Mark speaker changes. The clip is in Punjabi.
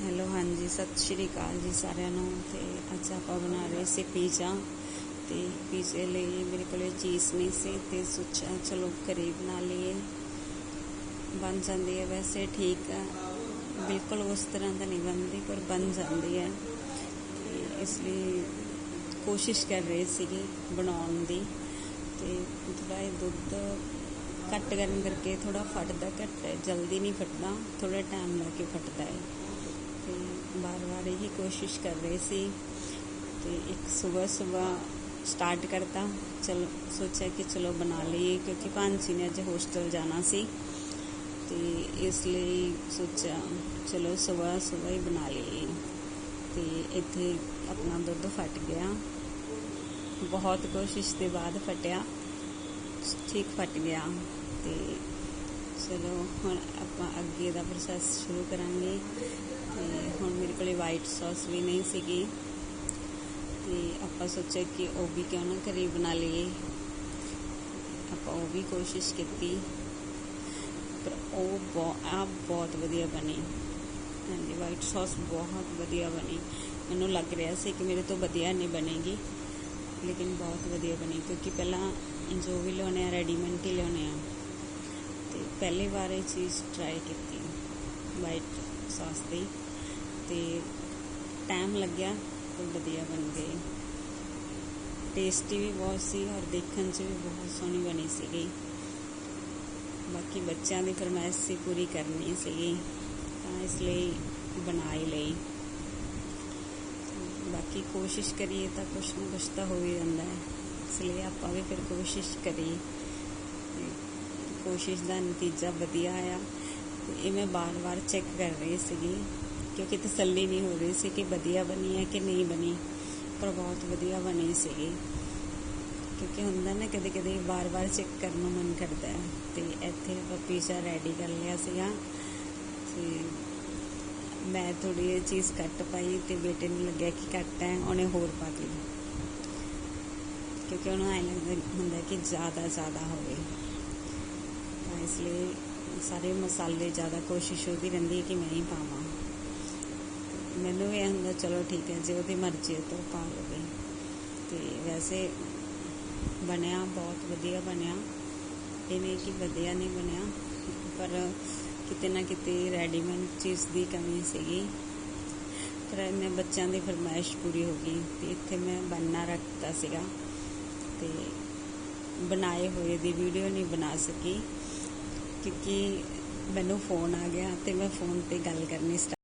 Speaker 1: ਹੈਲੋ, ਹਾਂਜੀ, ਸਤਿ ਸ਼੍ਰੀ ਅਕਾਲ ਜੀ ਸਾਰਿਆਂ ਨੂੰ। ਤੇ ਅੱਜ ਆਪਾਂ ਬਣਾ ਰਹੇ ਸੀ ਪੀਜ਼ਾ ਤੇ ਪੀਜ਼ੇ ਲਈ ਮੇਰੇ ਕੋਲੇ ਚੀਜ਼ ਨਹੀਂ ਸੀ ਤੇ ਸੋਚਿਆ ਚਲੋ ਘਰੇ ਬਣਾ ਲਈਏ। ਬਣ ਜਾਂਦੀ ਹੈ ਵੈਸੇ ਠੀਕ ਹੈ। ਬਿਲਕੁਲ ਉਸ ਤਰ੍ਹਾਂ ਦਾ ਨਹੀਂ ਬਣਦੀ, ਪਰ ਬਣ ਜਾਂਦੀ ਹੈ। ਤੇ ਇਸ ਲਈ ਕੋਸ਼ਿਸ਼ ਕਰ ਰਹੇ ਸੀਗੇ ਬਣਾਉਣ ਦੀ। ਤੇ ਥੋੜਾ ਇਹ ਦੁੱਧ ਘੱਟ ਕਰਨ ਕਰਕੇ ਥੋੜਾ ਫਟਦਾ ਘੱਟ ਜਲਦੀ ਨਹੀਂ ਫਟਦਾ ਥੋੜਾ ਟਾਈਮ ਲਾ ਕੇ ਫਟਦਾ ਹੈ। ਤੇ ਬਾਰ-ਬਾਰ ਇਹੀ ਕੋਸ਼ਿਸ਼ ਕਰ ਰਹੇ ਸੀ ਤੇ ਇੱਕ ਸਵੇਰ ਸਵੇਰ ਸਟਾਰਟ ਕਰਤਾ ਚਲੋ ਸੋਚਿਆ ਕਿ ਚਲੋ ਬਣਾ ਲਈਏ ਕਿਉਂਕਿ ਭਾਂਜੀ ਨੇ ਅੱਜ ਹੋਸਟਲ ਜਾਣਾ ਸੀ ਤੇ ਇਸ ਲਈ ਸੋਚਿਆ ਚਲੋ ਸਵੇਰ ਸਵੇਰ ਹੀ ਬਣਾ ਲਈਏ ਤੇ ਇੱਥੇ ਆਪਣਾ ਦੁੱਧ ਫਟ ਗਿਆ ਬਹੁਤ ਕੋਸ਼ਿਸ਼ ਦੇ ਬਾਅਦ ਫਟਿਆ ਠੀਕ ਫਟ ਗਿਆ ਤੇ ਚਲੋ ਹੁਣ ਆਪਾਂ ਅੱਗੇ ਦਾ ਪ੍ਰੋਸੈਸ ਸ਼ੁਰੂ ਕਰਾਂਗੇ ਤੇ ਹੁਣ ਮੇਰੇ ਕੋਲੇ ਵਾਈਟ ਸੌਸ ਵੀ ਨਹੀਂ ਸੀਗੀ। ਤੇ ਆਪਾਂ ਸੋਚਿਆ ਕਿ ਉਹ ਵੀ ਕਿਉਂ ਨਾ ਘਰੇ ਬਣਾ ਲਈਏ। ਆਪਾਂ ਉਹ ਵੀ ਕੋਸ਼ਿਸ਼ ਕੀਤੀ। ਪਰ ਉਹ ਬਹੁਤ ਆ ਬਹੁਤ ਵਧੀਆ ਬਣੀ। ਹਾਂਜੀ ਵਾਈਟ ਸੌਸ ਬਹੁਤ ਵਧੀਆ ਬਣੀ। ਮੈਨੂੰ ਲੱਗ ਰਿਹਾ ਸੀ ਕਿ ਮੇਰੇ ਤੋਂ ਵਧੀਆ ਨਹੀਂ ਬਣੇਗੀ। ਲੇਕਿਨ ਬਹੁਤ ਵਧੀਆ ਬਣੀ, ਕਿਉਂਕਿ ਪਹਿਲਾਂ ਜੋ ਵੀ ਲਿਆਉਣੇ ਆ ਰੈਡੀਮੇਡ ਹੀ ਲਿਆਉਣੇ ਆ। ਤੇ ਪਹਿਲੀ ਵਾਰ ਇਹ ਚੀਜ਼ ਟਰਾਈ ਕੀਤੀ। ਵਾਈਟ ਸੌਸ ਦੀ। ਤੇ ਟਾਈਮ ਲੱਗਿਆ ਪਰ ਵਧੀਆ ਬਣ ਗਈ। ਟੇਸਟੀ ਵੀ ਬਹੁਤ ਸੀ ਔਰ ਦੇਖਣ 'ਚ ਵੀ ਬਹੁਤ ਸੋਹਣੀ ਬਣੀ ਸੀਗੀ। ਬਾਕੀ ਬੱਚਿਆਂ ਦੀ ਫਰਮਾਇਸ਼ ਸੀ ਪੂਰੀ ਕਰਨੀ ਸੀਗੀ, ਤਾਂ ਇਸ ਲਈ ਬਣਾਈ ਲਈ। ਬਾਕੀ ਕੋਸ਼ਿਸ਼ ਕਰੀਏ ਤਾਂ ਕੁਛ ਨਾ ਕੁਛ ਤਾਂ ਹੋ ਹੀ ਜਾਂਦਾ ਹੈ। ਇਸ ਲਈ ਆਪਾਂ ਵੀ ਫਿਰ ਕੋਸ਼ਿਸ਼ ਕਰੀਏ। ਕੋਸ਼ਿਸ਼ ਦਾ ਨਤੀਜਾ ਵਧੀਆ ਆਇਆ। ਇਹ ਮੈਂ ਬਾਰ-ਬਾਰ ਚੈੱਕ ਕਰ ਰਹੀ ਸੀਗੀ, ਕਿਉਂਕਿ ਤਸੱਲੀ ਨਹੀਂ ਹੋ ਰਹੀ ਸੀ ਕਿ ਵਧੀਆ ਬਣੀ ਹੈ ਕਿ ਨਹੀਂ ਬਣੀ, ਪਰ ਬਹੁਤ ਵਧੀਆ ਬਣੀ ਸੀਗੀ। ਕਿਉਂਕਿ ਹੁੰਦਾ ਨਾ ਕਦੇ ਕਦੇ ਬਾਰ-ਬਾਰ ਚੈੱਕ ਕਰਨ ਨੂੰ ਮਨ ਕਰਦਾ ਹੈ। ਤੇ ਇੱਥੇ ਆਪਾਂ ਪੀਜ਼ਾ ਰੈਡੀ ਕਰ ਲਿਆ ਸੀਗਾ। ਤੇ ਮੈਂ ਥੋੜੀ ਇਹ ਚੀਜ਼ ਕੱਟ ਪਾਈ ਤੇ ਬੇਟੇ ਨੂੰ ਲੱਗਿਆ ਕਿ ਕੱਟ ਹੈ, ਉਹਨੇ ਹੋਰ ਪਾ ਦਿੱਤੀ। ਕਿਉਂਕਿ ਉਹਨੂੰ ਐਂ ਲੱਗਦਾ ਹੁੰਦਾ ਕਿ ਜ਼ਿਆਦਾ ਜ਼ਿਆਦਾ ਹੋਵੇ। ਤਾਂ ਇਸ ਲਈ ਸਾਰੇ ਮਸਾਲੇ ਜ਼ਿਆਦਾ ਕੋਸ਼ਿਸ਼ ਉਹਦੀ ਰਹਿੰਦੀ ਹੈ ਕਿ ਮੈਂ ਹੀ ਪਾਵਾਂ। ਮੈਨੂੰ ਵੀ ਇਹ ਹੁੰਦਾ, ਚਲੋ ਠੀਕ ਹੈ, ਜੇ ਉਹਦੀ ਮਰਜ਼ੀ ਹੈ ਤਾਂ ਉਹ ਪਾ ਲਵੇ ਤੇ ਵੈਸੇ ਬਣਿਆ, ਬਹੁਤ ਵਧੀਆ ਬਣਿਆ। ਇਹ ਨਹੀਂ ਕਿ ਵਧੀਆ ਨਹੀਂ ਬਣਿਆ, ਪਰ ਕਿਤੇ ਨਾ ਕਿਤੇ ਰੈਡੀਮੇਡ ਚੀਜ਼ ਦੀ ਕਮੀ ਸੀਗੀ। ਪਰ ਮੈਂ ਬੱਚਿਆਂ ਦੀ ਫਰਮਾਇਸ਼ ਪੂਰੀ ਹੋ ਗਈ ਤੇ ਇੱਥੇ ਮੈਂ ਬੰਨਾ ਰੱਖਤਾ ਸੀਗਾ। ਤੇ ਬਣਾਏ ਹੋਏ ਦੀ ਵੀਡੀਓ ਨਹੀਂ ਬਣਾ ਸਕੀ। ਕਿਉਂਕਿ ਮੈਨੂੰ ਫੋਨ ਆ ਗਿਆ ਤੇ ਮੈਂ ਫੋਨ ਤੇ ਗੱਲ ਕਰਨੀ